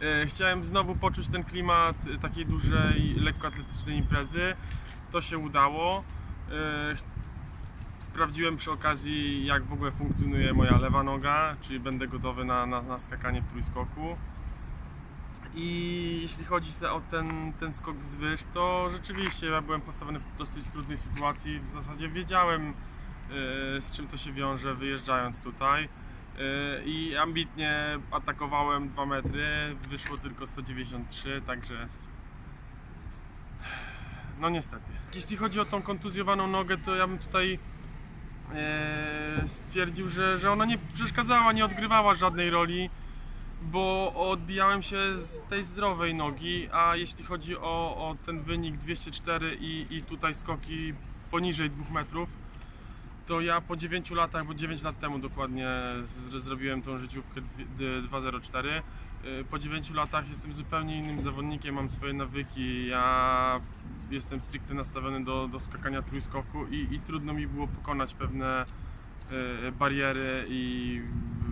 E, Chciałem znowu poczuć ten klimat e, takiej dużej, lekkoatletycznej imprezy. To się udało. E, Sprawdziłem przy okazji, jak w ogóle funkcjonuje moja lewa noga, czyli będę gotowy na, na, na skakanie w trójskoku. I jeśli chodzi o ten, ten skok wzwyż, to rzeczywiście ja byłem postawiony w dosyć trudnej sytuacji. W zasadzie wiedziałem, z czym to się wiąże, wyjeżdżając tutaj. E, I ambitnie atakowałem 2 metry, wyszło tylko 193, także. No niestety. Jeśli chodzi o tą kontuzjowaną nogę, to ja bym tutaj e, stwierdził, że, że ona nie przeszkadzała, nie odgrywała żadnej roli, bo odbijałem się z tej zdrowej nogi, a jeśli chodzi o, o ten wynik 204 i, i tutaj skoki poniżej 2 metrów, to ja po 9 latach, bo 9 lat temu dokładnie zrobiłem tą życiówkę dwie- d- 2.04. Y, Po 9 latach jestem zupełnie innym zawodnikiem, mam swoje nawyki. Ja jestem stricte nastawiony do, do skakania trójskoku i, i trudno mi było pokonać pewne y, bariery i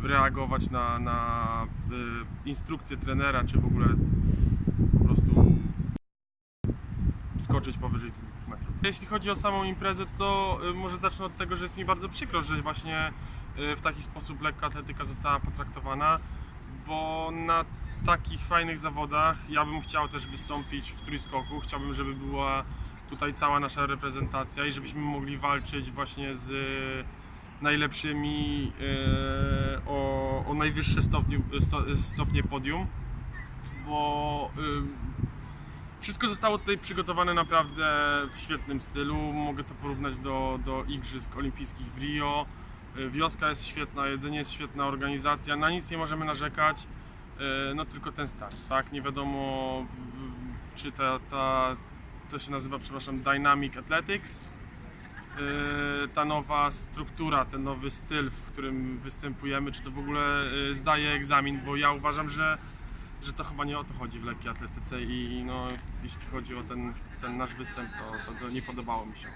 reagować na, na y, instrukcje trenera, czy w ogóle po prostu skoczyć powyżej tych dwóch metrów. Jeśli chodzi o samą imprezę, to y, może zacznę od tego, że jest mi bardzo przykro, że właśnie y, w taki sposób lekka atletyka została potraktowana, bo na takich fajnych zawodach ja bym chciał też wystąpić w trójskoku. Chciałbym, żeby była tutaj cała nasza reprezentacja i żebyśmy mogli walczyć właśnie z y, najlepszymi o, o najwyższe stopnie, sto, stopnie podium, bo wszystko zostało tutaj przygotowane naprawdę w świetnym stylu. Mogę to porównać do, do Igrzysk Olimpijskich w Rio. Y, Wioska jest świetna, jedzenie jest świetna, organizacja, na nic nie możemy narzekać. Y, No tylko ten start, tak? Nie wiadomo, y, czy ta, ta to się nazywa, przepraszam, Dynamic Athletics. Y, Ta nowa struktura, ten nowy styl, w którym występujemy, czy to w ogóle zdaje egzamin, bo ja uważam, że że to chyba nie o to chodzi w lekkiej atletyce i, no, jeśli chodzi o ten, ten nasz występ, to, to nie podobało mi się.